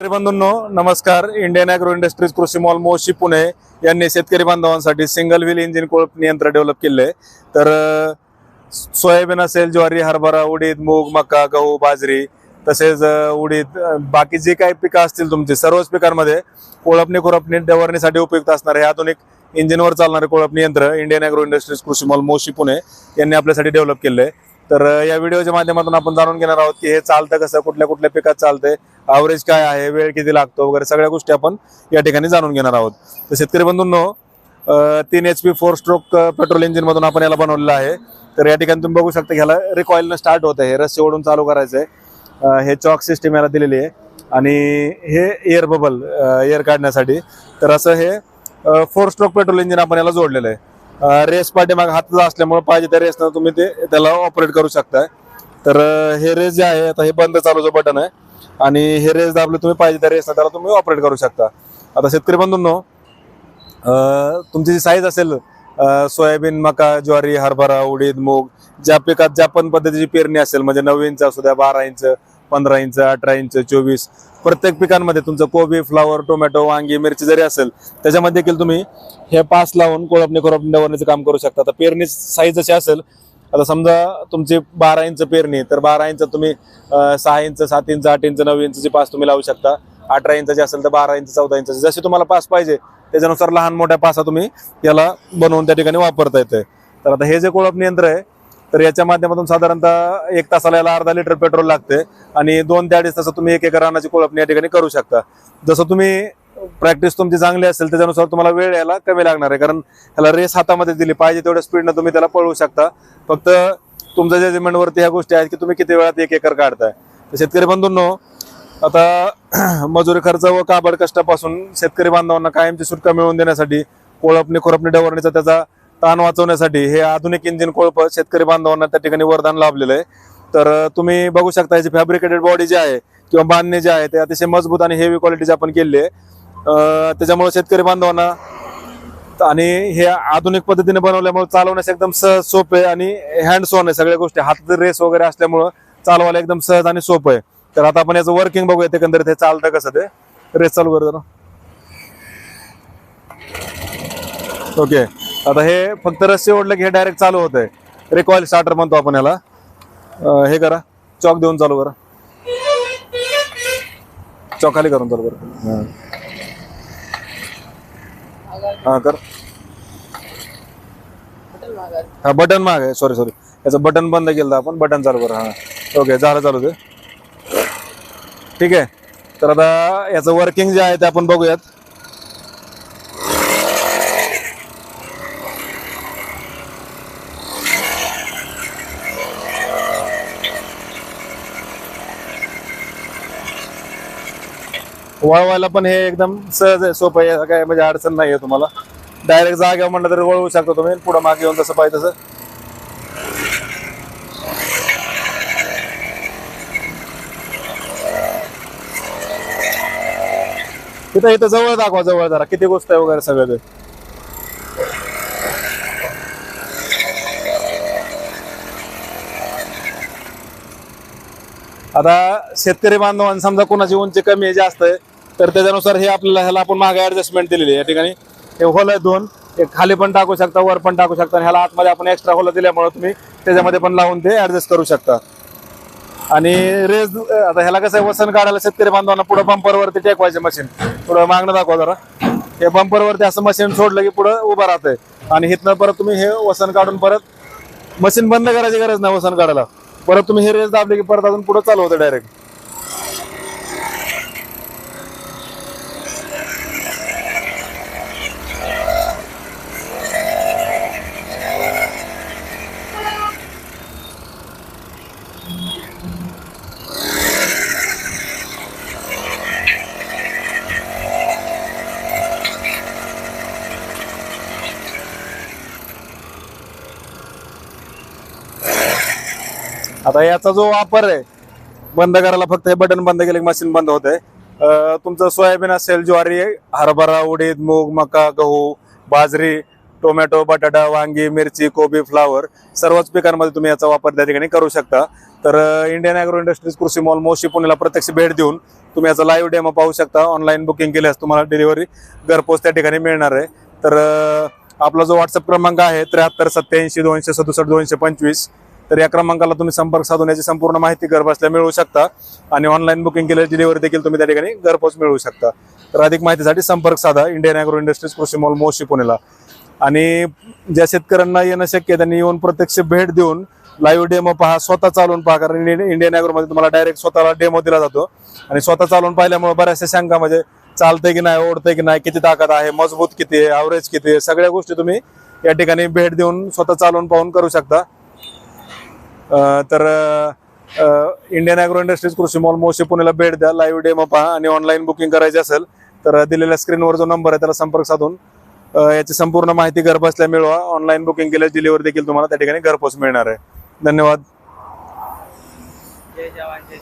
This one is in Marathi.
शेतकरी बंधूंनो नमस्कार. इंडियन अॅग्रो इंडस्ट्रीज कृषी मॉल मोशी पुणे यांनी शेतकरी बांधवांसाठी सिंगल व्हील इंजिन कोळप यंत्र डेव्हलप केले. तर सोयाबीन असेल ज्वारी हरभरा उडीद मूग मका गहू बाजरी तसेच उडीद बाकी जे काही पिकं असतील तुमची सर्वच पिकांमध्ये कोळपणी खुरपणी डवरणीसाठी उपयुक्त असणारे हे आधुनिक इंजिनवर चालणारे कोळपणी यंत्र Indian agro industries Krushi mall Moshi Pune यांनी आपल्यासाठी डेव्हलप केले. तर या व्हिडिओच्या माध्यमातून आपण जाणून घेणार आहोत की हे चालतं कसं कुठल्या कुठल्या पिकात चालतंय ॲव्हरेज काय आहे वेळ किती लागतो वगैरे सगळ्या गोष्टी आपण या ठिकाणी जाणून घेणार आहोत. तर शेतकरी बंधूंनो तीन H P four stroke petrol engine मधून आपण याला बनवलेलं आहे. तर या ठिकाणी तुम्ही बघू शकता ह्याला रिकॉईलनं स्टार्ट होत आहे हे रस्सी ओढून चालू करायचं आहे हे चॉक सिस्टीम याला दिलेली आहे. आणि हे एअर बबल एअर काढण्यासाठी. तर असं हे फोर स्ट्रोक पेट्रोल इंजिन आपण याला जोडलेलं आहे. रेस पाठीमाग हातला असल्यामुळे पाहिजे त्या रेसनं तुम्ही ते त्याला ऑपरेट करू शकताय. तर हे रेस जे आहे आता हे बंद चालूचं बटन आहे आणि हे रेस दाबले तुम्ही पाहिजे त्या रेसनं त्याला तुम्ही ऑपरेट करू शकता. आता शेतकरी बंधूंनो तुमची जी साईज असेल सोयाबीन मका ज्वारी हरभरा उडीद मूग ज्या पिकात ज्या पण पद्धतीची पेरणी असेल म्हणजे नऊ इंच असू द्या बारा इंच पंधरा इंच अठरा इंच चोवीस. प्रत्येक पिकांमध्ये तुमचं कोबी फ्लावर टोमॅटो वांगी मिरची जरी असेल त्याच्यामध्ये देखील तुम्ही हे पास लावून कोळपणी कोळपणी डवरण्याचं काम करू शकता. आता पेरणी साईज जशी असेल आता समजा तुमची बारा इंच पेरणी तर बारा इंच तुम्ही सहा इंच सात इंच आठ इंच नऊ इंचची पास तुम्ही लावू शकता. अठरा इंचाची असेल तर बारा इंच चौदा इंच. जशी तुम्हाला पास पाहिजे त्याच्यानुसार लहान मोठ्या पासा तुम्ही याला बनवून त्या ठिकाणी वापरता येते तर आता हे जे कोळपणी यंत्र आहे तर याच्या माध्यमातून साधारणतः एक तासाला याला अर्धा लिटर पेट्रोल लागते आणि दोन ते अडीच तासात तुम्ही एक एकर रानाची कोळपणी या ठिकाणी करू शकता. जसं तुम्ही प्रॅक्टिस तुमची चांगली असेल त्याच्यानुसार तुम्हाला वेळ यायला कमी लागणार आहे. कारण ह्याला रेस हातामध्ये दिली पाहिजे तेवढ्या स्पीडनं तुम्ही त्याला पळवू शकता. फक्त तुमच्या जजमेंटवरती ह्या गोष्टी आहेत की तुम्ही किती वेळात एक एकर काढताय. तर शेतकरी बंधूंनो आता मजुरी खर्च व काबड कष्टापासून शेतकरी बांधवांना कायमची सुटका मिळवून देण्यासाठी कोळपणी खुरपणी डवरणीचा त्याचा ताण वाचवण्यासाठी हे आधुनिक इंजिन कोळप शेतकरी बांधवांना त्या ठिकाणी वरदान लाभलेलं आहे. तर तुम्ही बघू शकता याची फॅब्रिकेटेड बॉडी जी आहे किंवा बांधणे जे आहे ते अतिशय मजबूत आणि हेवी क्वालिटीचे आपण केले आहे. त्याच्यामुळे शेतकरी बांधवांना आणि हे आधुनिक पद्धतीने बनवल्यामुळे चालवण्यास एकदम सहज सोपं आहे आणि हँड ऑन आहे. सगळ्या गोष्टी हातात रेस वगैरे असल्यामुळं चालवायला एकदम सहज आणि सोपं आहे. तर आता आपण याचं वर्किंग बघूया एकंदरीत हे चालतं कसं ते. रेस चालू करतो ओके आता हे फक्त रस्सी ओढलं की हे डायरेक्ट चालू होत आहे रिकॉइल स्टार्टर म्हणतो आपण याला. हे करा. चॉक देऊन चालू करा. चॉक खाली करून चालू करा. हां. हा कर. हा बटन माग. आहे सॉरी सॉरी याचं बटन बंद केलं आपण बटन चालू करा. हा. ओके झालं चालू ते. ठीक आहे. तर आता याचं वर्किंग जे आहे ते आपण बघूयात. वळवायला पण हे एकदम सहज आहे सोपं आहे काय म्हणजे अडचण नाही आहे तुम्हाला. डायरेक्ट जागेवर म्हणलं तरी वळवू शकता तुम्ही पुढं मागे येऊन तसं पाहिजे तसं. तिथं इथं जवळ दाखवा जवळ जरा. किती गोष्ट आहे वगैरे सगळं ते. आता शेतकरी बांधवांना समजा कोणाची उंची कमी आहे जास्त आहे तर त्याच्यानुसार हे आपल्याला ह्याला आपण मागे ऍडजस्टमेंट दिलेली आहे. या ठिकाणी हे होल आहे दोन. एक खाली पण टाकू शकता वर पण टाकू शकता. आणि ह्याला आतमध्ये आपण एक्स्ट्रा होल दिल्यामुळे तुम्ही त्याच्यामध्ये पण लावून ते ऍडजस्ट करू शकता. आणि रेस आता ह्याला कसं आहे वसन काढायला शेतकरी बांधवांना पुढे बंपरवरती टेकवायचे मशीन पुढं मागणं दाखवा जरा. हे बंपरवरती असं मशीन सोडलं की पुढं उभं राहतंय. आणि हिथनं परत तुम्ही हे वसन काढून परत मशीन बंद करायची गरज नाही वसन काढायला. परत तुम्ही हे रेस दाबले की परत अजून पुढे चालू होतं डायरेक्ट आता याचा जो वापर आहे बंद करायला फक्त हे बटन बंद केले मशीन बंद होते. तुमचं सोयाबीन असेल ज्वारी हरभरा उडीद मूग मका गहू बाजरी टोमॅटो बटाटा वांगी मिरची कोबी फ्लावर सर्वच पिकांमध्ये तुम्ही याचा वापर त्या ठिकाणी करू शकता. तर Indian agro industries Krushi mall Moshi पुण्याला प्रत्यक्ष भेट देऊन तुम्ही याचा लाईव्ह डेमो पाहू शकता. ऑनलाईन बुकिंग केल्यास तुम्हाला डिलिव्हरी घरपोच त्या ठिकाणी मिळणार आहे. तर आपला जो व्हॉट्सअप क्रमांक आहे त्र्याहत्तर सत्याऐंशी दोनशे सदुसष्ट दोनशे पंचवीस तर या क्रमांकाला तुम्ही संपर्क साधून याची संपूर्ण माहिती घर बसल्या मिळवू शकता. आणि ऑनलाईन बुकिंग केल्यास डिलिव्हरी देखील तुम्ही त्या ठिकाणी घरपोच मिळवू शकता. तर अधिक माहितीसाठी संपर्क साधा Indian agro industries Krushi mall Moshi पुणेला. आणि ज्या शेतकऱ्यांना येणं शक्य आहे त्यांनी येऊन प्रत्यक्ष भेट देऊन लाईव्ह डेमो पहा स्वतः चालून पहा कारण इंडियन ॲग्रोमध्ये तुम्हाला डायरेक्ट स्वतःला डेमो दिला जातो. आणि स्वतः चालून पाहिल्यामुळे बऱ्याचशा शंका म्हणजे चालतंय की नाही ओढतंय की नाही किती ताकद आहे मजबूत किती आहे ॲव्हरेज किती आहे सगळ्या गोष्टी तुम्ही या ठिकाणी भेट देऊन स्वतः चालून पाहून करू शकता. तर Indian agro industries Krushi mall Moshi पुणेला भेट द्या. लाईव्ह डेमो पहा आणि ऑनलाईन बुकिंग करायची असेल तर दिलेल्या स्क्रीनवर जो नंबर आहे त्याला संपर्क साधून याची संपूर्ण माहिती घरबसल्या मिळवा. ऑनलाईन बुकिंग केल्यास डिलिव्हरी देखील तुम्हाला त्या ठिकाणी घरपोच मिळणार आहे. धन्यवाद. जय जवान जय